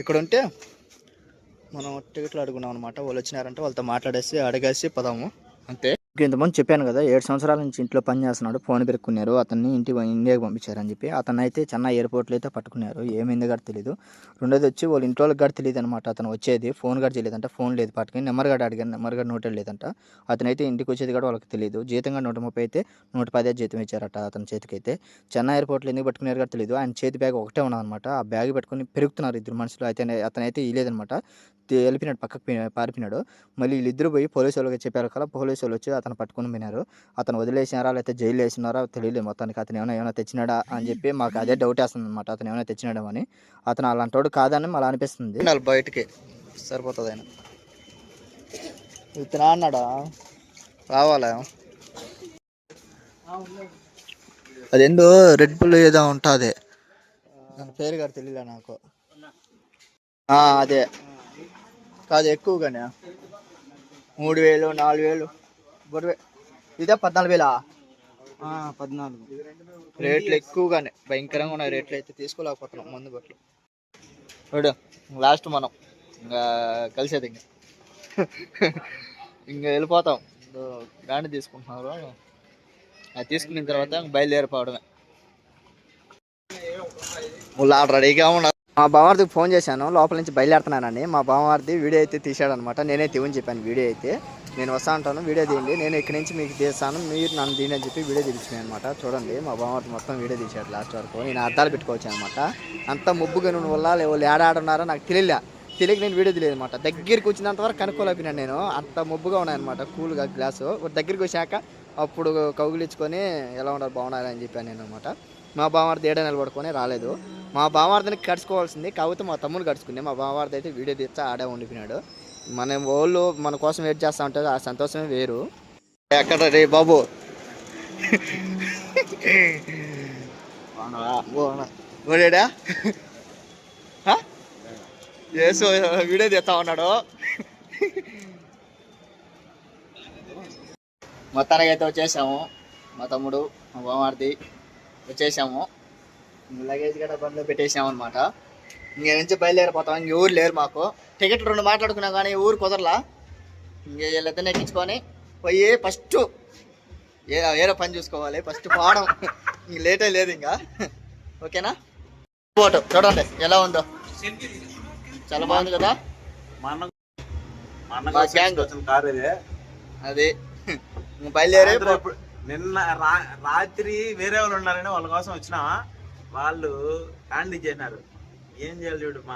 ఇక్కడ ఉంటే మనం టికెట్లు అడుగున్నాం అనమాట వాళ్ళు వచ్చినారంటే వాళ్ళతో మాట్లాడేసి అడిగేసి పోదాము. అంతే. ఇంతమంది చెప్పాను కదా ఏడు సంవత్సరాల నుంచి ఇంట్లో పని చేస్తున్నాడు ఫోన్ పెరుక్కున్నారు అతన్ని ఇంటి ఇండియాకి పంపించారని చెప్పి. అతను అయితే చెన్నై ఎయిర్పోర్ట్లో అయితే పట్టుకున్నారు. ఏమైంది కూడా తెలియదు రెండోది వచ్చి వాళ్ళ ఇంట్లో వాళ్ళకి కూడా తెలియదు అనమాట. అతను వచ్చేది ఫోన్ కూడా చేయలేదంట ఫోన్ లేదు పట్టుకుని నెంబర్ కూడా అడిగాను నెంబర్ కూడా నోట్ లేదంట. అతనైతే ఇంటికి వచ్చేది కూడా వాళ్ళకి తెలియదు జీతంగా నూట ముప్పై అయితే నూట పదే జీతం ఇచ్చారట అతని చేతికి అయితే చెన్నై ఎయిర్పోర్ట్లో ఎందుకు పట్టుకున్నారు కూడా తెలియదు ఆయన చేతి బ్యాగ్ ఒకటే ఉన్నదనమాట. ఆ బ్యాగ్ పెట్టుకుని పెరుగుతున్నారు ఇద్దరు మనుషులు. అయితే అతనైతే ఇలేదనమాట వెళ్ళిపోయినాడు పక్కకు పారిపోయినాడు. మళ్ళీ వీళ్ళిద్దరు పోయి పోలీసు వాళ్ళకి చెప్పారు కదా పోలీసు వాళ్ళు వచ్చి అతను పట్టుకుని పోయినారు. అతను వదిలేసినారా లేకపోతే జైలు వేసినారా తెలియలేదు మొత్తానికి. అతను ఏమైనా ఏమైనా తెచ్చినాడా అని చెప్పి మాకు అదే డౌట్ వేస్తుంది అనమాట అతను ఏమైనా తెచ్చినాడా అని. అతను అలాంటోడు కాదని మళ్ళీ అనిపిస్తుంది. బయటికి సరిపోతుంది ఆయన. ఇతను అన్నాడా? రావాలా? అదేందో రెడ్ బుల్ ఏదో ఉంటుంది. దాని పేరు గారు తెలియలే నాకు? ఆ, అదే. కాదు ఎక్కువగానే. మూడు వేలు నాలుగు వేలు. బొరువే ఇదే పద్నాలుగు వేలా? పద్నాలుగు. రేట్లు ఎక్కువగానే. భయంకరంగా ఉన్నాయి రేట్లు అయితే తీసుకోలేకపోతున్నాం ముందు బట్టలు చూడు లాస్ట్ మనం. ఇంకా కలిసేది ఇంకా. ఇంకా వెళ్ళిపోతాం. గాండి తీసుకుంటున్నారు. అది తీసుకున్న తర్వాత బయలుదేరిపోవడమే. వాళ్ళు రెడీగా ఉన్నారు. మా బావవారిదికి ఫోన్ చేశాను. లోపల నుంచి బయలుదేరుతున్నానని మా బావవారిది వీడియో అయితే తీశాడు అనమాట నేనే తీవని చెప్పాను వీడియో అయితే. నేను వస్తా ఉంటాను. వీడియో తీయండి. నేను ఇక్కడి నుంచి మీకు తీస్తాను. మీరు నన్ను దీని అని చెప్పి వీడియో తీసినాయి అనమాట. చూడండి మా బావవారి మొత్తం వీడియో తీశాడు లాస్ట్ వరకు. నేను అర్థాలు పెట్టుకోవచ్చు అనమాట. అంత ముబ్బుగా ఉన్న వల్ల వాళ్ళు ఏడాడున్నారో నాకు తెలియలే. తెలియక నేను వీడియో తెలియదు అనమాట. దగ్గరికి వచ్చినంత వరకు కనుక్కోలేకపోయినాను నేను. అంత ముబ్బుగా ఉన్నాయన్నమాట కూల్గా గ్లాసు. దగ్గరికి వచ్చాక అప్పుడు కౌగిలించుకొని ఎలా ఉండాలి బాగున్నారని చెప్పాను నేను అనమాట. మా బావార్ది ఏడ నిలబడుకొని రాలేదు. మా బావార్దని కడుచుకోవాల్సింది కాకపోతే మా తమ్ముడు కడుచుకుంది. మా బావార్ది అయితే వీడియో తీస్తే ఆడే ఉండిపోయినాడు. మన వాళ్ళు మన కోసం వెయిట్ చేస్తా ఉంటే ఆ సంతోషమే వేరు. ఎక్కడ రే బాబు? ఓడేడా యేసు వీడియో తీస్తా ఉన్నాడు. మొత్తానికి అయితే వచ్చేసాము. మా తమ్ముడు మా బామార్ది వచ్చేసాము. లగేజ్ గట్రా బండ్లో పెట్టేసాము అనమాట ఇంక నుంచి బయలుదేరిపోతాం ఇంక ఊరు లేరు మాకు. టికెట్ రెండు మాట్లాడుకున్నాం కానీ ఊరు కుదరలా. ఇంక వీళ్ళిద్దరిని ఎక్కించుకొని పోయి ఫస్ట్ ఏ ఏదో పని చూసుకోవాలి. ఫస్ట్ పోవడం. ఇంక లేటే లేదు ఇంకా. ఓకేనా? ఫోటో చూడండి ఎలా ఉందో. చాలా బాగుంది కదా? మా ఇది. అది. బయలుదేరి నిన్న రా- రాత్రి వేరే వాళ్ళు ఉన్నారని వాళ్ళ కోసం వచ్చినావా? వాళ్ళు హ్యాండ్ చేసినారు ఏం చేయాలి చూడు